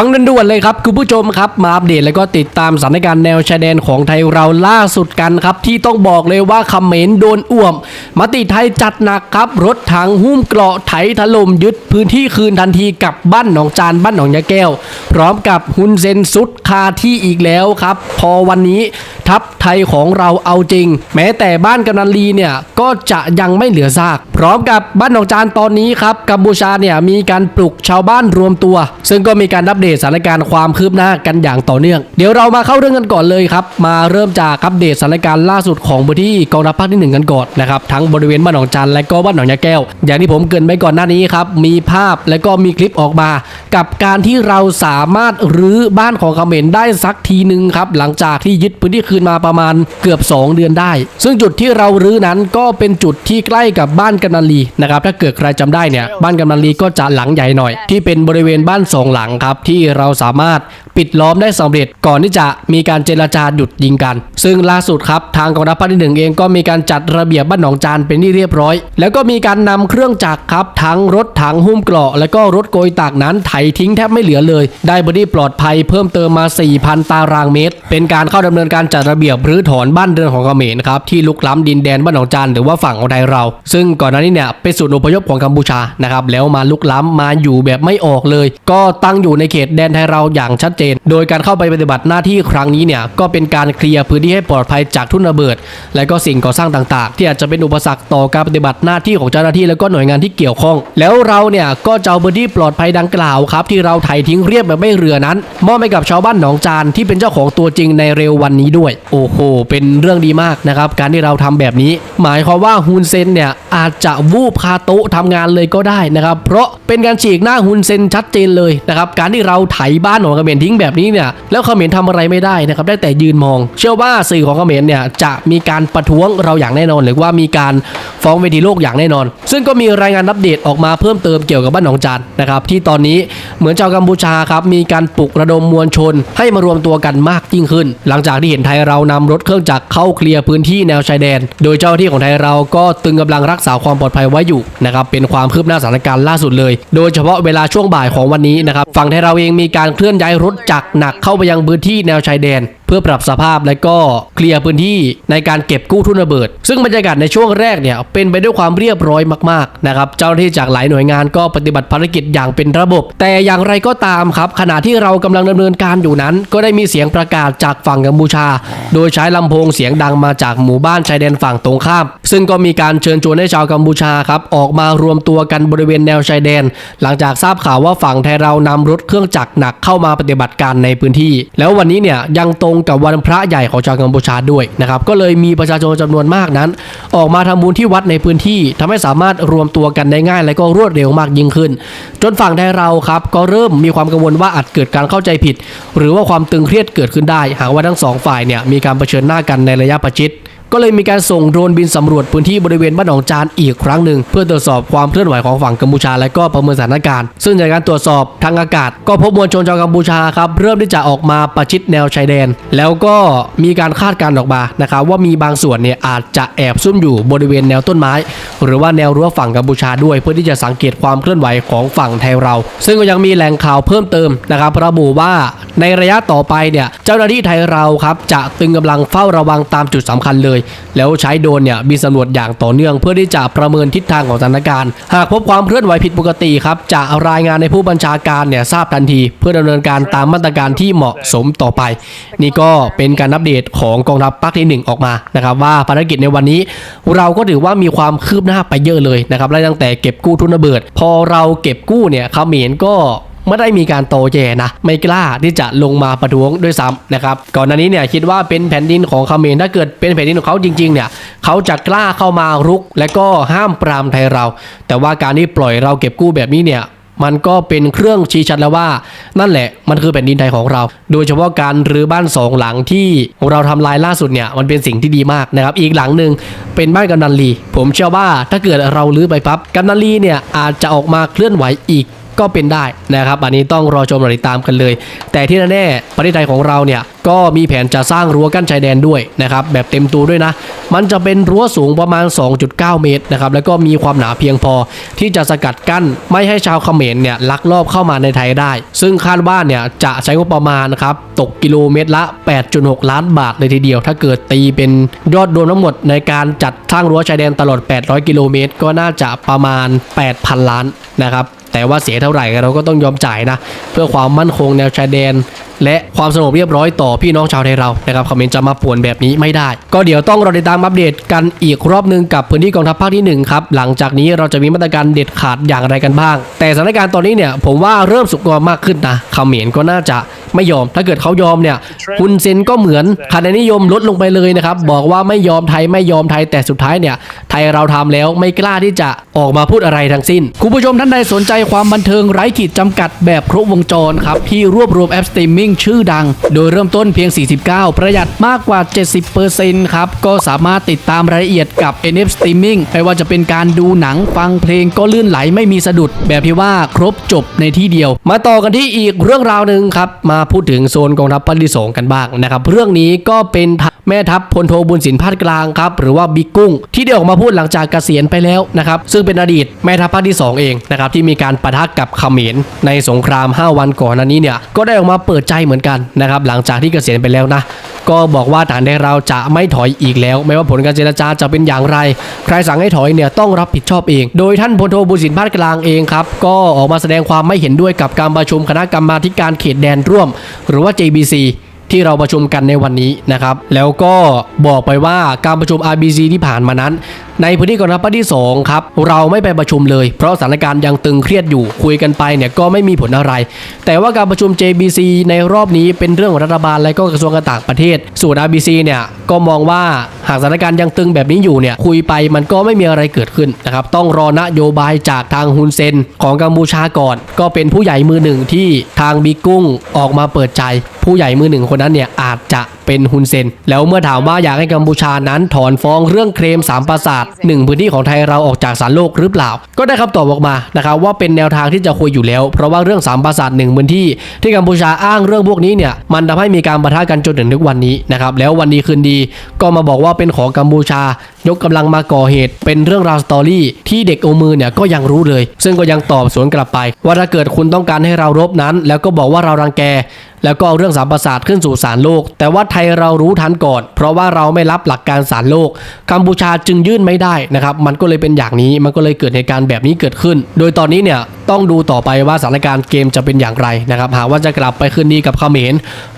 ฟังด่วนๆเลยครับคุณผู้ชมครับมาอัปเดตแล้วก็ติดตามสถานการณ์แนวชายแดนของไทยเราล่าสุดกันครับ ที่ต้องบอกเลยว่าเมรโดนอ่วม มติไทยจัดหนักครับ รถถังหุ้มเกราะไถถล่มยึดพื้นที่คืนทันทีกับบ้านหนองจานบ้านหนองยาแก้ว พร้อมกับฮุนเซนซุดคาที่อีกแล้วครับ พอวันนี้ทัพไทยของเราเอาจริง แม้แต่บ้านกำนันลีเนี่ยก็จะยังไม่เหลือซาก พร้อมกับบ้านหนองจานตอนนี้ครับกัมพูชาเนี่ยมีการปลุกชาวบ้านรวมตัว ซึ่งก็มีการอัปเดตสถานการณ์ความคืบหน้ากันอย่างต่อเนื่อง เดี๋ยวเรามาเข้าเรื่องกันก่อนเลยครับ มาเริ่มจากอัปเดตสถานการณ์ล่าสุดของพื้นที่กองทัพภาคที่หนึ่งกันก่อนนะครับทั้งบริเวณบ้านหนองจันและก็บ้านหนองยาแก้ว อย่างที่ผมเกรินไปก่อนหน้านี้ครับมีภาพและก็มีคลิปออกมา กับการที่เราสามารถรื้อบ้านของเขมรได้สักทีหนึ่งครับหลังจากที่ยึดพื้นที่คืนมาประมาณเกือบ 2 เดือนได้ ซึ่งจุดที่เรารื้อนั้นก็เป็นจุดที่ใกล้กับบ้านกำนันลีนะครับถ้าเกิดใครจำได้เนี่ยบ้านกำนันลีก็จะหลังใหญ่หน่อย ที่เป็นบริเวณบ้านสองหลังครับที่เราสามารถปิดล้อมได้สำเร็จก่อนที่จะมีการเจรจาหยุดยิงกัน ซึ่งล่าสุดครับทางกองทัพภาคที่หนึ่งเองก็มีการจัดระเบียบบ้านหนองจานเป็นที่เรียบร้อย แล้วก็มีการนำเครื่องจักรครับทั้งรถถังหุ้มเกราะ และก็รถโกยตากนั้นไถทิ้งแทบไม่เหลือเลย ได้บอดี้ปลอดภัยเพิ่มเติมมา 4,000 ตารางเมตร เป็นการเข้าดำเนินการจัดระเบียบรื้อถอนบ้านเรือนของเขมรครับที่ลุกล้ำดินแดนบ้านหนองจานหรือว่าฝั่งของไทยเรา ซึ่งก่อนหน้านี้เนี่ยเป็นศูนย์อพยพของกัมพูชานะครับแล้วมาลุกล้ำมาอยู่แบบไม่ออกเลย ก็ตั้งอยู่ในเขตแดนไทยเราอย่างชัดเจน โดยการเข้าไปปฏิบัติหน้าที่ครั้งนี้เนี่ยก็เป็นการเคลียร์พื้นที่ให้ปลอดภัยจากทุ่นระเบิด และก็สิ่งก่อสร้างต่างๆ ที่อาจจะเป็นอุปสรรคต่อการปฏิบัติหน้าที่ของเจ้าหน้าที่และก็หน่วยงานที่เกี่ยวข้อง แล้วเราเนี่ยก็จะเอาพื้นที่ปลอดภัยดังกล่าวครับที่เราไถทิ้งเรียบแบบไม่เหลือนั้นมอบให้กับชาวบ้านหนองจานที่เป็นเจ้าของตัวจริงในเร็ววันนี้ด้วย โอ้โห เป็นเรื่องดีมากนะครับการที่เราทำแบบนี้ หมายความว่าฮุนเซนเนี่ยอาจจะวูบคาโต๊ะทำงานเลยก็ได้นะครับเพราะเป็นการฉีกหน้าฮุนเซนชัดเจนเลยนะครับการที่เราไถบ้านของเขมรทิ้งแบบนี้เนี่ยแล้วเขมรทำอะไรไม่ได้นะครับได้แต่ยืนมอง เชื่อว่าสื่อของเขมรเนี่ยจะมีการประท้วงเราอย่างแน่นอน หรือว่ามีการฟ้องเวทีโลกอย่างแน่นอน ซึ่งก็มีรายงานอัปเดตออกมาเพิ่มเติมเกี่ยวกับบ้านหนองจานนะครับที่ตอนนี้เหมือนชาวกัมพูชาครับมีการปลุกระดมมวลชน ให้มารวมตัวกันมากยิ่งขึ้น หลังจากที่เห็นไทยเรานำรถเครื่องจักรเข้าเคลียร์พื้นที่แนวชายแดน โดยเจ้าที่ของไทยเราก็ตึงกำลังรักษาความปลอดภัยไว้อยู่นะครับเป็นความคืบหน้าสถานการณ์ล่าสุดเลย โดยเฉพาะเวลาช่วงบ่ายของวันนี้นะครับฝั่งไทยเราเองมีการเคลื่อนย้ายรถจักรหนักเข้าไปยังพื้นที่แนวชายแดน เพื่อปรับสภาพและก็เคลียร์พื้นที่ในการเก็บกู้ทุนระเบิด ซึ่งบรรยากาศในช่วงแรกเนี่ยเป็นไปด้วยความเรียบร้อยมากๆนะครับเจ้าหน้าที่จากหลายหน่วยงานก็ปฏิบัติภารกิจอย่างเป็นระบบ แต่อย่างไรก็ตามครับขณะที่เรากำลังดำเนินการอยู่นั้น ก็ได้มีเสียงประกาศจากฝั่งกัมพูชา โดยใช้ลำโพงเสียงดังมาจากหมู่บ้านชายแดนฝั่งตรงข้าม ซึ่งก็มีการเชิญชวนให้ชาวกัมพูชาครับออกมารวมตัวกันบริเวณแนวชายแดน หลังจากทราบข่าวว่าฝั่งไทยเรานำรถเครื่องจักรหนักเข้ามาปฏิบัติการในพื้นที่ แล้ววันนี้เนี่ยยังตรงกับวันพระใหญ่ของชาวกัมพูชาด้วยนะครับก็เลยมีประชาชนจำนวนมากนั้น ออกมาทำบุญที่วัดในพื้นที่ทำให้สามารถรวมตัวกันได้ง่าย และก็รวดเร็วมากยิ่งขึ้น จนฝั่งไทยเราครับก็เริ่มมีความกังวลว่าอาจเกิดการเข้าใจผิด หรือว่าความตึงเครียดเกิดขึ้นได้ หากว่าทั้งสองฝ่ายเนี่ยมีการเผชิญหน้ากันในระยะประชิด ก็เลยมีการส่งโดรนบินสำรวจพื้นที่บริเวณบ้านหนองจานอีกครั้งหนึ่ง เพื่อตรวจสอบความเคลื่อนไหวของฝั่งกัมพูชาและก็ประเมินสถานการณ์ ซึ่งจากการตรวจสอบทางอากาศ ก็พบมวลชนชาวกัมพูชาครับเริ่มที่จะออกมาประชิดแนวชายแดน แล้วก็มีการคาดการณ์ออกมานะครับว่ามีบางส่วนเนี่ยอาจจะแอบซุ่มอยู่บริเวณแนวต้นไม้ หรือว่าแนวรั้วฝั่งกัมพูชาด้วย เพื่อที่จะสังเกตความเคลื่อนไหวของฝั่งไทยเรา ซึ่งก็ยังมีแหล่งข่าวเพิ่มเติมนะครับระบุว่าในระยะต่อไปเนี่ยเจ้าหน้าที่ไทยเราครับจะตึงกำลังเฝ้าระวังตามจุดสำคัญเลยแล้วใช้โดรนเนี่ยบินสำรวจอย่างต่อเนื่อง เพื่อที่จะประเมินทิศทางของสถานการณ์ หากพบความเคลื่อนไหวผิดปกติครับจะรายงานในผู้บัญชาการเนี่ยทราบทันที เพื่อดำเนินการตามมาตรการที่เหมาะสมต่อไป นี่ก็เป็นการอัปเดตของกองทัพภาคที่หนึ่งออกมานะครับว่าภารกิจในวันนี้ เราก็ถือว่ามีความคืบหน้าไปเยอะเลยนะครับและตั้งแต่เก็บกู้ทุนระเบิด พอเราเก็บกู้เนี่ยเขมรก็ ไม่ได้มีการโตแย่นะ ไม่กล้าที่จะลงมาประท้วงด้วยซ้ำนะครับก่อนหน้านี้เนี่ยคิดว่าเป็นแผ่นดินของเขมรถ้าเกิดเป็นแผ่นดินของเขาจริงๆเนี่ยเขาจะกล้าเข้ามารุก และก็ห้ามปรามไทยเรา แต่ว่าการที่ปล่อยเราเก็บกู้แบบนี้เนี่ยมันก็เป็นเครื่องชี้ชัดแล้วว่า นั่นแหละมันคือแผ่นดินไทยของเรา โดยเฉพาะการรื้อบ้านสองหลังที่เราทำลายล่าสุดเนี่ยมันเป็นสิ่งที่ดีมากนะครับ อีกหลังหนึ่งเป็นบ้านกำนันลี ผมเชื่อว่าถ้าเกิดเรารื้อไปปั๊บกำนันลีเนี่ยอาจจะออกมาเคลื่อนไหวอีก ก็เป็นได้นะครับอันนี้ต้องรอชมรอติดตามกันเลย แต่ที่แน่ๆประเทศไทยของเราเนี่ยก็มีแผนจะสร้างรั้วกั้นชายแดนด้วยนะครับแบบเต็มตัวด้วยนะ มันจะเป็นรั้วสูงประมาณ 2.9 เมตรนะครับแล้วก็มีความหนาเพียงพอที่จะสกัดกั้นไม่ให้ชาวเขมรเนี่ยลักลอบเข้ามาในไทยได้ ซึ่งคาดว่าเนี่ยจะใช้งบประมาณนะครับตกกิโลเมตรละ 8.6 ล้านบาทเลยทีเดียว ถ้าเกิดตีเป็นยอดรวมทั้งหมดในการจัดสร้างรั้วชายแดนตลอด 800 กิโลเมตรก็น่าจะประมาณ 8,000 ล้านนะครับ แต่ว่าเสียเท่าไหร่เราก็ต้องยอมจ่ายนะ เพื่อความมั่นคงแนวชายแดน และความสงบเรียบร้อยต่อพี่น้องชาวไทยเรานะครับคอมเมนต์จะมาป่วนแบบนี้ไม่ได้ ก็เดี๋ยวต้องรอติดตามอัปเดตกันอีกรอบหนึงกับพื้นที่กองทัพภาคที่หนึ่งครับ หลังจากนี้เราจะมีมาตรการเด็ดขาดอย่างไรกันบ้าง แต่สถานการณ์ตอนนี้เนี่ยผมว่าเริ่มสุกงอมมากขึ้นนะเขมรก็น่าจะ ไม่ยอม ถ้าเกิดเขายอมเนี่ยคุณเซนก็เหมือนคะแนนนิยมลดลงไปเลยนะครับ บอกว่าไม่ยอมไทยไม่ยอมไทยแต่สุดท้ายเนี่ย ไทยเราทำแล้วไม่กล้าที่จะออกมาพูดอะไรทั้งสิ้น คุณผู้ชมท่านใดสนใจความบันเทิงไร้ขีดจำกัดแบบครบวงจรครับ ที่รวบรวมแอปสตรีมมิ่งชื่อดัง โดยเริ่มต้นเพียง 49 ประหยัดมากกว่า 70%ครับ ก็สามารถติดตามรายละเอียดกับ NF Streaming ไม่ว่าจะเป็นการดูหนังฟังเพลงก็ลื่นไหลไม่มีสะดุด แบบที่ว่าครบจบในที่เดียว มาต่อกันที่อีกเรื่องราวหนึ่งครับมาพูดถึงโซนกองทัพภาคที่สองกันบ้างนะครับ เรื่องนี้ก็เป็นแม่ทัพพลโทบุญสินพาดกลางครับ หรือว่าบิ๊กกุ้ง ที่ได้ออกมาพูดหลังจากเกษียณไปแล้วนะครับ ซึ่งเป็นอดีตแม่ทัพภาคที่สองเองนะครับ ที่มีการปะทะกับเขมรในสงคราม 5 วันก่อนนั้นนี้เนี่ยก็ได้ออกมาเปิดใจเหมือนกันนะครับหลังจากที่เกษียณไปแล้วนะ ก็บอกว่าฐานใดเราจะไม่ถอยอีกแล้ว ไม่ว่าผลการเจรจาจะเป็นอย่างไร ใครสั่งให้ถอยเนี่ยต้องรับผิดชอบเอง โดยท่านพลโทบุญสินพาดกลางเองครับ ก็ออกมาแสดงความไม่เห็นด้วยกับการประชุมคณะกรรมาธิการเขตแดนร่วม หรือว่า JBC ที่เราประชุมกันในวันนี้นะครับ แล้วก็บอกไปว่าการประชุม RBC ที่ผ่านมานั้น ในพื้นที่กองทัพภาคที่2ครับเราไม่ไปประชุมเลย เพราะสถานการณ์ยังตึงเครียดอยู่คุยกันไปเนี่ยก็ไม่มีผลอะไร แต่ว่าการประชุม JBC ในรอบนี้เป็นเรื่องของรัฐบาลและก็กระทรวงการต่างประเทศ ส่วน RBC เนี่ยก็มองว่าหากสถานการณ์ยังตึงแบบนี้อยู่เนี่ยคุยไปมันก็ไม่มีอะไรเกิดขึ้นนะครับต้องรอนโยบายจากทางฮุนเซนของกัมพูชาก่อน ก็เป็นผู้ใหญ่มือหนึ่งที่ทางบิ๊กกุ้งออกมาเปิดใจ ผู้ใหญ่มือหนึ่งคนนั้นเนี่ยอาจจะ เป็นฮุนเซน แล้วเมื่อถามว่าอยากให้กัมพูชานั้นถอนฟ้องเรื่องเคลมสามปราสาทหนึ่งพื้นที่ของไทยเราออกจากสารโลกหรือเปล่า ก็ได้คำตอบออกมานะครับว่าเป็นแนวทางที่จะคุยอยู่แล้ว เพราะว่าเรื่องสามปราสาทหนึ่งพื้นที่ ที่กัมพูชาอ้างเรื่องพวกนี้เนี่ยมันทำให้มีการปะทะกันจนถึงทุกวันนี้นะครับแล้ววันดีคืนดี ก็มาบอกว่าเป็นของกัมพูชายกกำลังมาก่อเหตุ เป็นเรื่องราวสตอรี่ที่เด็กโอมือเนี่ยก็ยังรู้เลย ซึ่งก็ยังตอบสวนกลับไป ว่าถ้าเกิดคุณต้องการให้เรารบนั้น แล้วก็บอกว่าเรารังแก แล้วก็เอาเรื่องสามประสาทขึ้นสู่ศาลโลก แต่ว่าไทยเรารู้ทันก่อน เพราะว่าเราไม่รับหลักการสารโลก กัมพูชาจึงยื่นไม่ได้นะครับ มันก็เลยเป็นอย่างนี้ มันก็เลยเกิดเหตุการณ์แบบนี้เกิดขึ้น โดยตอนนี้เนี่ยต้องดูต่อไปว่าสถานการณ์เกมจะเป็นอย่างไรนะครับ หากว่าจะกลับไปคืนดีกับเขมร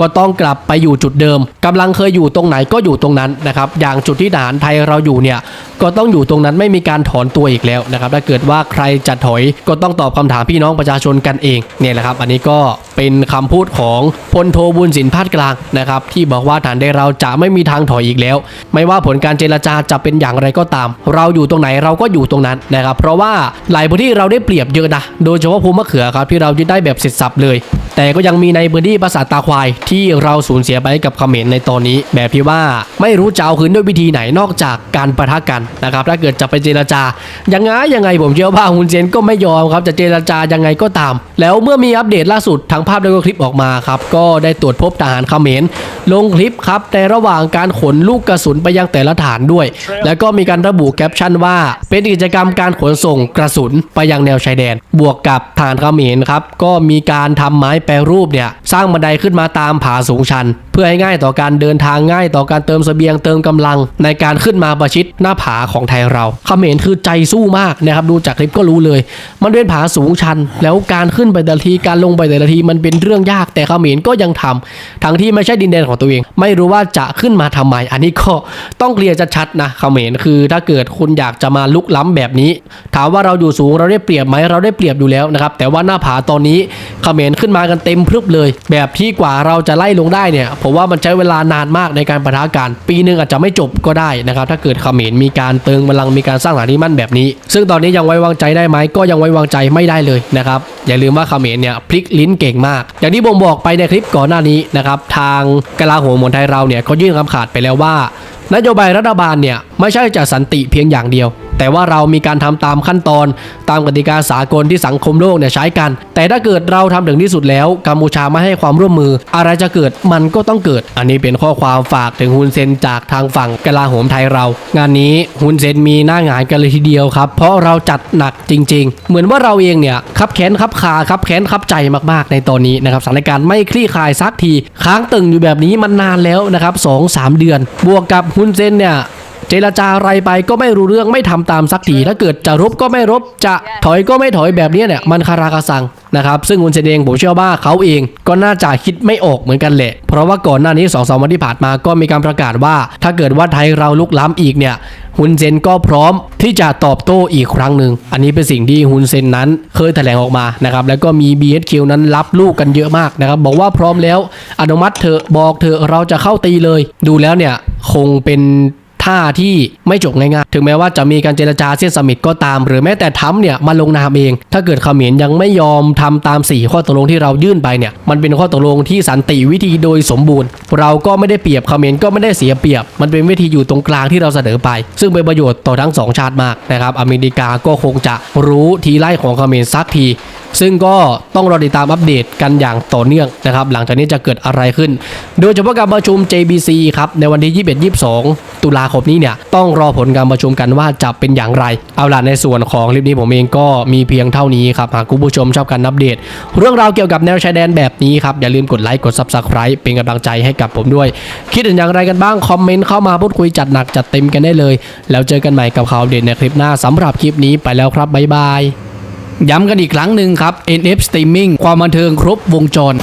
ก็ต้องกลับไปอยู่จุดเดิมกำลังเคยอยู่ตรงไหนก็อยู่ตรงนั้นนะครับอย่างจุดที่ทหารไทยเราอยู่เนี่ยก็ต้องอยู่ตรงนั้นไม่มีการถอนตัวอีกแล้วนะครับถ้าเกิดว่าใครจะถอยก็ต้องตอบคำถามพี่น้องประชาชนกันเองเนี่ยแหละครับ อันนี้ก็เป็นคำพูดของพลโทบุญสินพาดกลางนะครับที่บอกว่าฐานใดเราจะไม่มีทางถอยอีกแล้ว ไม่ว่าผลการเจรจาจะเป็นอย่างไรก็ตาม เราอยู่ตรงไหนเราก็อยู่ตรงนั้นนะครับเพราะว่าหลายพื้นที่เราได้เปรียบเยอะนะโดยเฉพาะภูมิมะเขือครับที่เรายึดได้แบบเสร็จสับเลยแต่ก็ยังมีในพื้นที่ปราสาทตาควาย ที่เราสูญเสียไปกับเขมรในตอนนี้ แบบที่ว่าไม่รู้จะเอาคืนด้วยวิธีไหนนอกจากการประทะกันนะครับถ้าเกิดจะไปเจรจายังไงยังไงผมเชื่อว่าฮุนเซนก็ไม่ยอมครับจะเจรจายังไงก็ตาม แล้วเมื่อมีอัปเดตล่าสุดทั้งภาพและก็คลิปออกมาครับก็ได้ตรวจพบทหารเขมรลงคลิปครับในระหว่างการขนลูกกระสุนไปยังแต่ละฐานด้วย แล้วก็มีการระบุแคปชั่นว่า เป็นกิจกรรมการขนส่งกระสุนไปยังแนวชายแดน บวกกับฐานเขมรครับก็มีการทำไม้แปรรูปเนี่ยสร้างบันไดขึ้นมาตามผาสูงชันเพื่อให้ง่ายต่อการเดินทางง่ายต่อการเติมเสบียงเติมกำลัง ในการขึ้นมาประชิดหน้าผาของไทยเราเขมรคือใจสู้มากนะครับดูจากคลิปก็รู้เลย มันเป็นผาสูงชัน แล้วการขึ้นไปแต่ละทีการลงไปแต่ละทีมันเป็นเรื่องยากแต่เขมรก็ยังทำทั้งที่ไม่ใช่ดินแดนของตัวเอง ไม่รู้ว่าจะขึ้นมาทำไม อันนี้ก็ต้องเคลียร์ชัดๆนะเขมรคือถ้าเกิดคุณอยากจะมาลุกล้ำแบบนี้ ถามว่าเราอยู่สูงเราได้เปรียบไหมเราได้เปรียบอยู่แล้วนะครับแต่ว่าหน้าผาตอนนี้เขมรขึ้นมากันเต็มพรึบเลย แบบที่กว่าเราจะไล่ลงได้เนี่ยผมว่ามันใช้เวลานานมากในการปะทะกัน ปีหนึ่งอาจจะไม่จบก็ได้นะครับถ้าเกิดเขมรมีการเติงพลังมีการสร้างสถานที่มั่นแบบนี้ ซึ่งตอนนี้ยังไว้วางใจได้ไหมก็ยังไว้วางใจไม่ได้เลยนะครับอย่าลืมว่าเขมรเนี่ยพลิกลิ้นเก่งมาก อย่างที่ผมบอกไปในคลิปก่อนหน้านี้นะครับทางกลาโหมของไทยเราเนี่ยเขายื่นคำขาดไปแล้วว่านโยบายรัฐบาลเนี่ยไม่ใช่จะสันติเพียงอย่างเดียว แต่ว่าเรามีการทำตามขั้นตอน ตามกติกาสากลที่สังคมโลกเนี่ยใช้กัน แต่ถ้าเกิดเราทำถึงที่สุดแล้วกัมพูชาไม่ให้ความร่วมมือ อะไรจะเกิดมันก็ต้องเกิด อันนี้เป็นข้อความฝากถึงฮุนเซนจากทางฝั่งกลาโหมไทยเรา งานนี้ฮุนเซนมีหน้าหงายกันเลยทีเดียวครับ เพราะเราจัดหนักจริง ๆ เหมือนว่าเราเองเนี่ยคับแค้นคับคาคับแค้นคับใจมากๆ ในตอนนี้นะครับสถานการณ์ไม่คลี่คลายสักที ค้างตึงอยู่แบบนี้มันนานแล้วนะครับสองสามเดือน บวกกับฮุนเซนเนี่ย เจรจาอะไรไปก็ไม่รู้เรื่องไม่ทำตามสักทีถ้าเกิดจะรบก็ไม่รบจะถอยก็ไม่ถอยแบบนี้เนี่ยมันคาราคาซังนะครับซึ่งอุนเซนเองผมเชื่อว่าเขาเองก็น่าจะคิดไม่ออกเหมือนกันแหละ เพราะว่าก่อนหน้านี้2อสวันที่ผ่านมาก็มีการประกาศว่า ถ้าเกิดว่าไทยเราลุกล้ำอีกเนี่ยฮุนเซนก็พร้อมที่จะตอบโต้อีกครั้งหนึ่ง อันนี้เป็นสิ่งที่ฮุนเซนนั้นเคยแถลงออกมานะครับแล้วก็มี BHQ นั้นรับลูกกันเยอะมากนะครับบอกว่าพร้อมแล้วอนุมัติเถอะบอกเถอะเราจะเข้าตีเลย ดูแล้วเนี่ยคงเป็น ท่าที่ไม่จบง่ายๆ ถึงแม้ว่าจะมีการเจรจาเส้นสมิธก็ตาม หรือแม้แต่ทำเนี่ยมาลงนามเอง ถ้าเกิดเขมรยังไม่ยอมทำตาม 4 ข้อตกลงที่เรายื่นไปเนี่ย มันเป็นข้อตกลงที่สันติวิธีโดยสมบูรณ์ เราก็ไม่ได้เปรียบเขมรก็ไม่ได้เสียเปรียบ มันเป็นวิธีอยู่ตรงกลางที่เราเสนอไป ซึ่งเป็นประโยชน์ต่อทั้งสองชาติมากนะครับ อเมริกาก็คงจะรู้ทีไล่ของเขมรสักที ซึ่งก็ต้องรอติดตามอัปเดตกันอย่างต่อเนื่องนะครับ หลังจากนี้จะเกิดอะไรขึ้น โดยเฉพาะการประชุม JBC ครับ ในวันที่ 21 22 ตุลาคมนี้เนี่ยต้องรอผลการประชุมกันว่าจะเป็นอย่างไร เอาล่ะในส่วนของคลิปนี้ผมเองก็มีเพียงเท่านี้ครับ หากคุณผู้ชมชอบการอัปเดต เรื่องราวเกี่ยวกับแนวชายแดนแบบนี้ครับ อย่าลืมกดไลค์กด Subscribe เป็นกำลังใจให้กับผมด้วย คิดเห็นอย่างไรกันบ้างคอมเมนต์เข้ามาพูดคุยจัดหนักจัดเต็มกันได้เลย แล้วเจอกันใหม่กับข่าวเดตในคลิปหน้าสำหรับคลิปนี้ไปแล้วครับบ๊ายบาย ย้ำกันอีกครั้งหนึ่งครับ NF Streaming ความบันเทิงครบวงจร